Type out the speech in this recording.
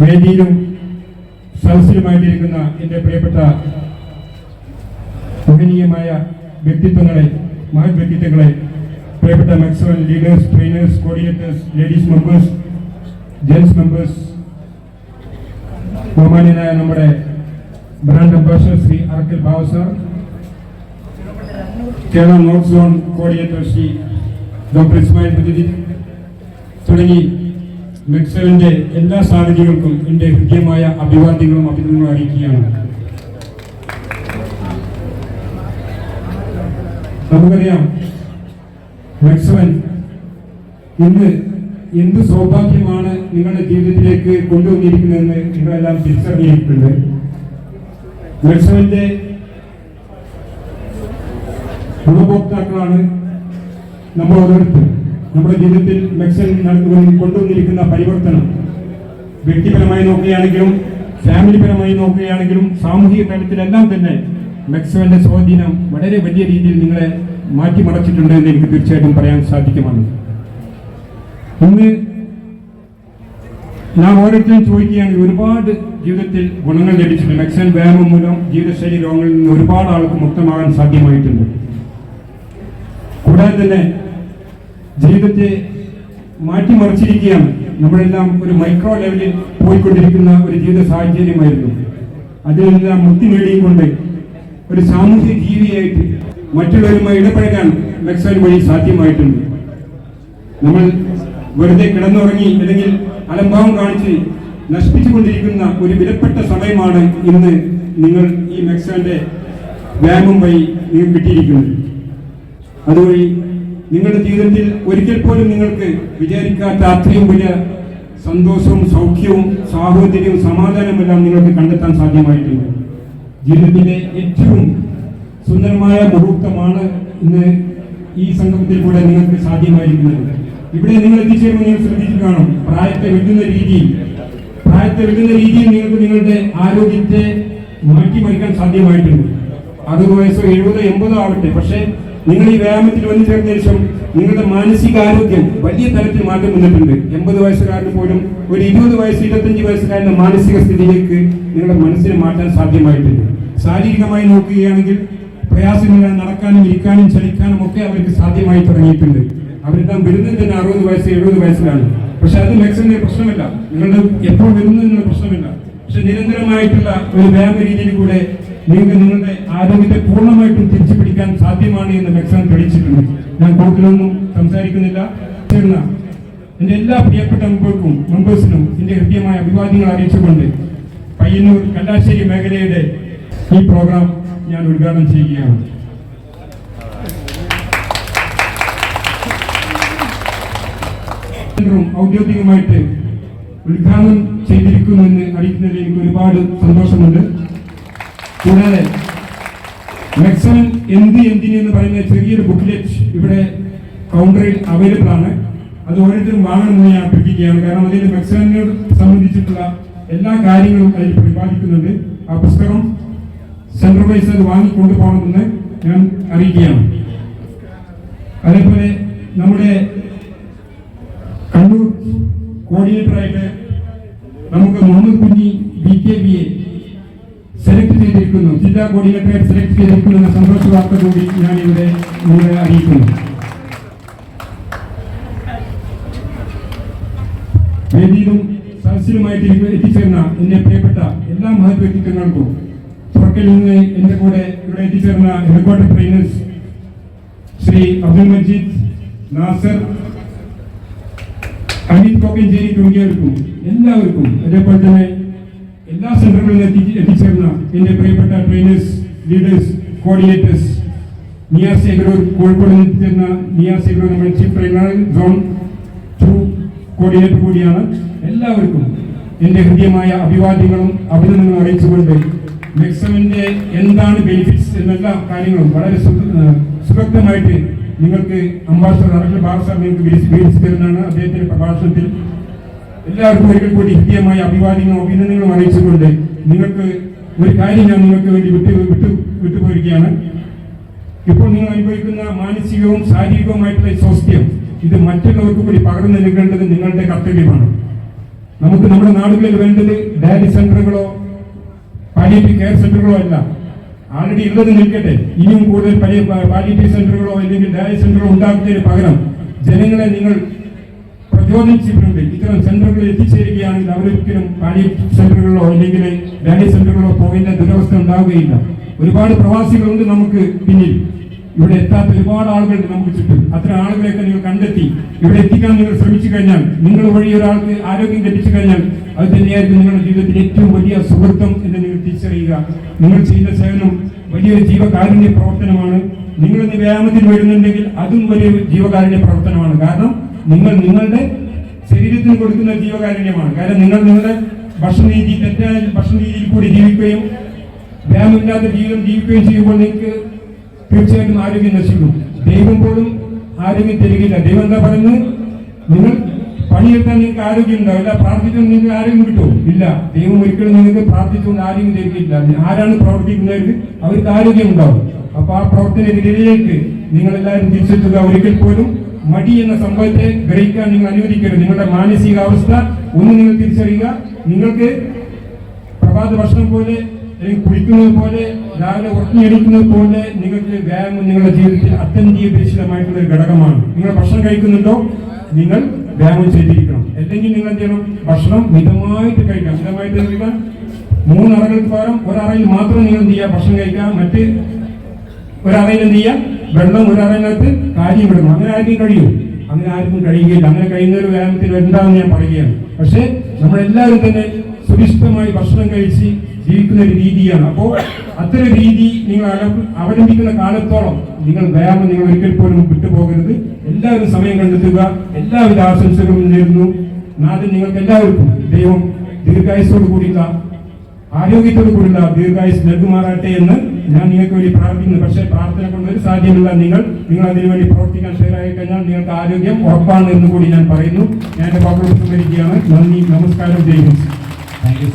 വേദിയിലും സദസ്സിലുമായിട്ടിരിക്കുന്ന എന്റെ പ്രിയപ്പെട്ട മഹനീയമായ വ്യക്തിത്വങ്ങളെ മഹത് വ്യക്തിത്വങ്ങളെ പ്രിയപ്പെട്ട maximum leaders trainers coordinators ladies members gents members ബഹുമാന്യനായ നമ്മുടെ brand ambassador Shri Arakkal Babu sir Kerala north zone coordinator Shri doctor Ismail ബുദ്ധിദി തുടങ്ങി മെക്സലിന്റെ എല്ലാ സാരഥികൾക്കും എന്റെ ഹൃദ്യമായ അഭിവാദ്യങ്ങളും അഭിനന്ദനങ്ങളും അറിയിക്കുകയാണ്. നമുക്കറിയാം മെക്സവൻ ഇന്ന് എന്ത് സൗഭാഗ്യമാണ് നിങ്ങളുടെ ജീവിതത്തിലേക്ക് കൊണ്ടുവന്നിരിക്കുന്നതെന്ന് നിങ്ങളെല്ലാം തിരിച്ചറിഞ്ഞിട്ടുണ്ട് മെക്സവന്റെ ഗുണഭോക്താക്കളാണ് നമ്മൾ ഓരോരുത്തർ നമ്മുടെ ജീവിതത്തിൽ മെക്സൻ കൊണ്ടുവന്നിരിക്കുന്ന പരിവർത്തനം വ്യക്തിപരമായി നോക്കുകയാണെങ്കിലും ഫാമിലി പരമായി നോക്കുകയാണെങ്കിലും സാമൂഹിക തലത്തിലെല്ലാം തന്നെ മെക്സോന്റെ സ്വാധീനം വളരെ വലിയ രീതിയിൽ നിങ്ങളെ മാറ്റിമറച്ചിട്ടുണ്ട് എന്ന് എനിക്ക് തീർച്ചയായിട്ടും പറയാൻ സാധിക്കുമാണ് ഇന്ന് നാം ഓരോരുത്തരും ചോദിക്കുകയാണെങ്കിൽ ഒരുപാട് ജീവിതത്തിൽ ഗുണങ്ങൾ ലഭിച്ചിട്ടുണ്ട്. മെക്സൻ വ്യായാമം മൂലം ജീവിതശൈലി രോഗങ്ങളിൽ നിന്ന് ഒരുപാട് ആൾക്ക് മുക്തമാകാൻ സാധ്യമായിട്ടുണ്ട്. കൂടാതെ തന്നെ ജീവിതത്തെ മാറ്റിമറിച്ചിരിക്കുകയാണ്. നമ്മളെല്ലാം ഒരു മൈക്രോ ലെവലിൽ പോയിക്കൊണ്ടിരിക്കുന്ന ഒരു ജീവിത സാഹചര്യമായിരുന്നു. അതിൽ നിന്നെല്ലാം മുക്തി നേടിക്കൊണ്ട് ഒരു സാമൂഹ്യ ജീവിയായിട്ട് മറ്റുള്ളവരുമായി ഇടപഴകാൻ മെക്സൈൻ വഴി സാധ്യമായിട്ടുണ്ട്. നമ്മൾ വെറുതെ കിടന്നുറങ്ങി അല്ലെങ്കിൽ അലംഭാവം കാണിച്ച് നശിപ്പിച്ചുകൊണ്ടിരിക്കുന്ന ഒരു വിലപ്പെട്ട സമയമാണ് ഇന്ന് നിങ്ങൾ ഈ മെക്സാന്റെ വ്യായാമം വഴി നിങ്ങൾ കിട്ടിയിരിക്കുന്നത്. അതുവഴി നിങ്ങളുടെ ജീവിതത്തിൽ ഒരിക്കൽ പോലും നിങ്ങൾക്ക് വിചാരിക്കാത്ത അത്രയും വലിയ സന്തോഷവും സൗഖ്യവും സാഹോദര്യവും സമാധാനമെല്ലാം നിങ്ങൾക്ക് കണ്ടെത്താൻ സാധ്യമായിട്ടുണ്ട് ജീവിതത്തിലെ ഏറ്റവും സുന്ദരമായ മുഹൂർത്തമാണ് ഇന്ന് ഈ സംഗമത്തിൽ കൂടെ നിങ്ങൾക്ക് സാധ്യമായിരിക്കുന്നത്. ഇവിടെ നിങ്ങൾ എത്തിച്ചേരുമ്പോൾ നിങ്ങൾ ശ്രദ്ധിച്ചു കാണും പ്രായത്തെ വെല്ലുന്ന രീതിയിൽ പ്രായത്തെ വെല്ലുന്ന രീതിയിൽ നിങ്ങൾക്ക് നിങ്ങളുടെ ആരോഗ്യത്തെ മാറ്റിമറിക്കാൻ സാധ്യമായിട്ടുണ്ട്. അറുപത് വയസ്സോ എഴുപതോ എൺപതോ ആവട്ടെ പക്ഷേ നിങ്ങൾ ഈ വ്യായാമത്തിൽ വന്നു ചേർന്ന ശേഷം നിങ്ങളുടെ മാനസികാരോഗ്യം വലിയ തരത്തിൽ മാറ്റം വന്നിട്ടുണ്ട്. എൺപത് വയസ്സുകാരന് പോലും ഒരു ഇരുപത് വയസ്സ് ഇരുപത്തഞ്ച് വയസ്സുകാരന്റെ മാനസിക സ്ഥിതിയിലേക്ക് നിങ്ങളുടെ മനസ്സിനെ മാറ്റാൻ സാധ്യമായിട്ടുണ്ട്. ശാരീരികമായി നോക്കുകയാണെങ്കിൽ പ്രയാസമില്ല നടക്കാനും ഇരിക്കാനും ചലിക്കാനും ഒക്കെ അവർക്ക് സാധ്യമായി തുടങ്ങിയിട്ടുണ്ട്. അവരെല്ലാം വരുന്നത് തന്നെ അറുപത് വയസ്സ് എഴുപത് വയസ്സിലാണ്. പക്ഷെ അത് മെക്സിന്റെ പ്രശ്നമില്ല. നിങ്ങളുടെ എപ്പോൾ വരുന്നതിനുള്ള പ്രശ്നമില്ല. പക്ഷെ നിരന്തരമായിട്ടുള്ള ഒരു വ്യായാമ രീതിയിൽ കൂടെ നിങ്ങൾക്ക് നിങ്ങളുടെ ആരോഗ്യത്തെ പൂർണമായിട്ടും തിരിച്ചു പിടിക്കാൻ സാധ്യമാണ് എന്ന് മെക്സാൻ തെളിയിച്ചിട്ടുണ്ട്. ഞാൻ കൂടുതലൊന്നും സംസാരിക്കുന്നില്ല. എന്റെ എല്ലാ പ്രിയപ്പെട്ട മെമ്പർക്കും മെമ്പേഴ്സിനും എന്റെ ഹൃദ്യമായ അഭിവാദ്യങ്ങൾ അറിയിച്ചുകൊണ്ട് പയ്യന്നൂർ കല്ലാശ്ശേരി മേഖലയുടെ ഈ പ്രോഗ്രാം ഞാൻ ഉദ്ഘാടനം ചെയ്യുകയാണ്. ഔദ്യോഗികമായിട്ട് ഉദ്ഘാടനം ചെയ്തിരിക്കുന്നുവെന്ന് അറിയിക്കുന്നതിൽ എനിക്ക് ഒരുപാട് സന്തോഷമുണ്ട്. കൂടാതെ മെക്സൺ എന്ത് എന്തിന് എന്ന് പറയുന്ന ചെറിയൊരു ബുക്ക്ലെറ്റ് ഇവിടെ കൗണ്ടറിൽ അവൈലബിൾ ആണ്. അത് ഓരോരുത്തരും വാങ്ങണമെന്ന് ഞാൻ അഭ്യർത്ഥിക്കുകയാണ്. കാരണം അതിൽ മെക്സണിനെ സംബന്ധിച്ചിട്ടുള്ള എല്ലാ കാര്യങ്ങളും അതിൽ പ്രതിപാദിക്കുന്നുണ്ട് ആ പുസ്തകം സെൻട്രൽ വൈസ് അത് വാങ്ങിക്കൊണ്ടു പോകണമെന്ന് ഞാൻ അറിയിക്കുകയാണ്. അതേപോലെ നമ്മുടെ കണ്ണൂർ കോർഡിനേറ്ററായിട്ട് നമുക്ക് Muhammad Kunhi B K B A ചെയ്തിരിക്കുന്നു ജില്ലാ കോർഡിനേറ്ററായിട്ട് സെലക്ട് ചെയ്തിരിക്കുന്നു സന്തോഷ വാർത്ത കൂടി ഞാൻ ഇവിടെ നിങ്ങളെ അറിയിക്കുന്നു. വേദിയിലും സദസ്സിലുമായിട്ട് എത്തിച്ചേർന്ന എന്നെ പ്രിയപ്പെട്ട എല്ലാ മഹത് വ്യക്തിത്വങ്ങൾക്കും തുറക്കൽ നിന്ന് എന്റെ കൂടെ ഇവിടെ എത്തിച്ചേർന്ന ഹെഡ്ക്വാർട്ടർ ട്രെയിനേഴ്സ് ശ്രീ അബ്ദുൽ മജീദ് നാസർ അമിത് കോക്കഞ്ചേരി തുടങ്ങിയവർക്കും എല്ലാവർക്കും അതേപോലെ തന്നെ എല്ലാ സെന്ററുകളിലും എത്തി എത്തിച്ചേർന്ന എന്റെ പ്രിയപ്പെട്ട trainers leaders coordinators Niyas Egrur Kozhikode എത്തിച്ചേർന്ന നിയാസ് എഗ്രൂർ നമ്മുടെ chief trainer zone two coordinator കൂടിയാണ്. എല്ലാവർക്കും എന്റെ ഹൃദ്യമായ അഭിവാദ്യങ്ങളും അഭിനന്ദനങ്ങളും അറിയിച്ചുകൊണ്ട് മെക്സമിന്റെ എന്താണ് ബെനിഫിറ്റ്സ് എന്നെല്ലാ കാര്യങ്ങളും വളരെ സു- നിങ്ങൾക്ക് അംബാസഡർ അറക്കൽ ബാബു സാഹിബ് നിങ്ങൾക്ക് വിവരിച്ച് തരുന്നതാണ് അദ്ദേഹത്തിന്റെ പ്രഭാഷണത്തിൽ. എല്ലാവർക്കും ഒരിക്കൽ കൂടി ഹൃദ്യമായ അഭിവാദ്യങ്ങളും അഭിനന്ദനങ്ങളും അറിയിച്ചുകൊണ്ട് നിങ്ങൾക്ക് ഒരു കാര്യം ഞാൻ നിങ്ങൾക്ക് വേണ്ടി വിട്ടു വിട്ടു വിട്ടുപോയിരിക്കുകയാണ്. ഇപ്പോൾ നിങ്ങൾ അനുഭവിക്കുന്ന മാനസികവും ശാരീരികവുമായിട്ടുള്ള സ്വാസ്ഥ്യം ഇത് മറ്റുള്ളവർക്ക് കൂടി പകർന്നു നൽകേണ്ടത് നിങ്ങളുടെ കർത്തവ്യമാണ്. നമുക്ക് നമ്മുടെ നാടുകളിൽ വേണ്ടത് ഡയറി സെന്ററുകളോ പാലിയേറ്റീവ് കെയർ സെന്ററുകളോ അല്ല. ആൾറെഡി ഉള്ളത് നിൽക്കട്ടെ. ഇനിയും കൂടുതൽ പാലിയേറ്റീവ് സെന്ററുകളോ അല്ലെങ്കിൽ ഡയറി സെന്ററുകളോ ഉണ്ടാക്കുന്നതിന് പകരം ജനങ്ങളെ നിങ്ങൾ പ്രചോദിച്ചിട്ടുണ്ട് ഇത്തരം സെന്ററുകളിൽ എത്തിച്ചേരുകയാണെങ്കിൽ അവരൊരിക്കലും പാലിയേറ്റീവ് സെന്ററുകളിലോ അല്ലെങ്കിൽ ഡയറി സെന്ററുകളോ പോകേണ്ട ദുരവസ്ഥ ഉണ്ടാവുകയില്ല. ഒരുപാട് പ്രവാസികളുണ്ട് നമുക്ക് പിന്നിൽ. ഇവിടെ എത്താത്ത ഒരുപാട് ആളുകളുണ്ട് നമുക്ക് ചുറ്റും. അത്തരം ആളുകളെയൊക്കെ നിങ്ങൾ കണ്ടെത്തി. ഇവിടെ എത്തിക്കാൻ നിങ്ങൾ ശ്രമിച്ചു കഴിഞ്ഞാൽ നിങ്ങൾ വഴി ഒരാൾക്ക് ആരോഗ്യം ലഭിച്ചു കഴിഞ്ഞാൽ അത് തന്നെയായിരിക്കും നിങ്ങളുടെ ജീവിതത്തിൽ ഏറ്റവും വലിയ സുഹൃത്തം എന്ന് നിങ്ങൾ തിരിച്ചറിയുക. നിങ്ങൾ ചെയ്യുന്ന സേവനം വലിയൊരു ജീവകാരുണ്യ പ്രവർത്തനമാണ്. നിങ്ങൾ ഇന്ന് വ്യായാമത്തിൽ വരുന്നുണ്ടെങ്കിൽ അതും വലിയൊരു ജീവകാരുണ്യ പ്രവർത്തനമാണ്. കാരണം നിങ്ങൾ നിങ്ങളുടെ ശരീരത്തിന് കൊടുക്കുന്ന ജീവകാരുണ്യമാണ്. കാരണം നിങ്ങൾ നിങ്ങളുടെ ഭക്ഷണരീതി തെറ്റായ ഭക്ഷണ രീതിയിൽ കൂടി ജീവിക്കുകയും വ്യായാമമില്ലാത്ത ജീവിതം ജീവിക്കുകയും ചെയ്യുമ്പോൾ നിങ്ങൾക്ക് തീർച്ചയായിട്ടും ആരോഗ്യം നശിക്കും. ദൈവം പോലും ആരോഗ്യം തരികയില്ല. ദൈവം എന്താ പറയുന്നത്? നിങ്ങൾ പണിയെടുത്താൽ നിങ്ങൾക്ക് ആരോഗ്യം ഉണ്ടാവില്ല. പ്രാർത്ഥിച്ചാൽ നിങ്ങൾക്ക് ആരോഗ്യം കിട്ടും ഇല്ല. ദൈവം ഒരിക്കലും നിങ്ങൾക്ക് പ്രാർത്ഥിച്ചുകൊണ്ട് ആരോഗ്യം തരികയില്ല. ആരാണ് പ്രവർത്തിക്കുന്നവർക്ക് അവർക്ക് ആരോഗ്യം ഉണ്ടാവും. അപ്പൊ ആ പ്രവർത്തന എല്ലാവരും തിരിച്ചെത്തുക. ഒരിക്കൽ പോലും മടി എന്ന സംഭവത്തെ ഗ്രഹിക്കാൻ നിങ്ങൾ അനുവദിക്കരുത്. നിങ്ങളുടെ മാനസികാവസ്ഥ ഒന്ന് നിങ്ങൾ തിരിച്ചറിയുക. നിങ്ങൾക്ക് പ്രഭാത ഭക്ഷണം പോലെ അല്ലെങ്കിൽ കുളിക്കുന്നത് പോലെ രാവിലെ ഉറങ്ങിയെടുക്കുന്നത് പോലെ നിങ്ങൾക്ക് വ്യായാമം നിങ്ങളുടെ ജീവിതത്തിൽ അത്യന്തിയപേക്ഷിതമായിട്ടുള്ള ഒരു ഘടകമാണ്. നിങ്ങൾ ഭക്ഷണം കഴിക്കുന്നുണ്ടോ? നിങ്ങൾ വ്യായാമം ചെയ്തിരിക്കണം. അല്ലെങ്കിൽ നിങ്ങൾ എന്ത് ചെയ്യണം? ഭക്ഷണം മിതമായിട്ട് കഴിക്കാം മിതമായിട്ട് കഴിക്കാൻ മൂന്നറകൾക്ക് പകരം ഒരറയിൽ മാത്രം നിങ്ങൾ എന്ത് ചെയ്യുക? ഭക്ഷണം കഴിക്കുക. മറ്റ് ഒരറയിൽ എന്ത് ചെയ്യുക? വെള്ളം ഒരറയിനകത്ത് കാര്യം വിടുന്നു അങ്ങനെ ആർക്കും കഴിയും. അങ്ങനെ ആർക്കും കഴിയുകയില്ല അങ്ങനെ കഴിയുന്ന ഒരു വ്യായാമത്തിൽ വരണ്ടാന്ന് ഞാൻ പറയുകയാണ്. പക്ഷേ നമ്മളെല്ലാവരും തന്നെ സുരക്ഷിതമായി ഭക്ഷണം കഴിച്ച് ജീവിക്കുന്ന ഒരു രീതിയാണ്. അപ്പോൾ അത്തരം രീതി നിങ്ങൾ അവ- അവലംബിക്കുന്ന കാലത്തോളം നിങ്ങൾ വ്യായാമം നിങ്ങൾ ഒരിക്കൽ പോലും വിട്ടുപോകരുത്. എല്ലാവരും സമയം കണ്ടെത്തുക. എല്ലാവിധ ആശംസകളും നേരുന്നു. നാട്ടിൽ നിങ്ങൾക്ക് എല്ലാവർക്കും ദൈവം ദീർഘായുസോട് കൂടിയുള്ള ആരോഗ്യത്തോടു കൂടിയുള്ള ദീർഘായുസ് നൽകുമാറാട്ടെ എന്ന് ഞാൻ നിങ്ങൾക്ക് വേണ്ടി പ്രാർത്ഥിക്കുന്നു. പക്ഷേ പ്രാർത്ഥന കൊണ്ട് സാധ്യമല്ല. നിങ്ങൾ നിങ്ങൾ അതിനുവേണ്ടി പ്രവർത്തിക്കാൻ തയ്യാറായി കഴിഞ്ഞാൽ നിങ്ങൾക്ക് ആരോഗ്യം ഉറപ്പാണ് എന്ന് കൂടി ഞാൻ പറയുന്നു. ഞാൻ എന്റെ പകർപ്പ് സംഭരിക്കുകയാണ് നന്ദി നമസ്കാരം. ജയ് ഹിന്ദ്. Thank you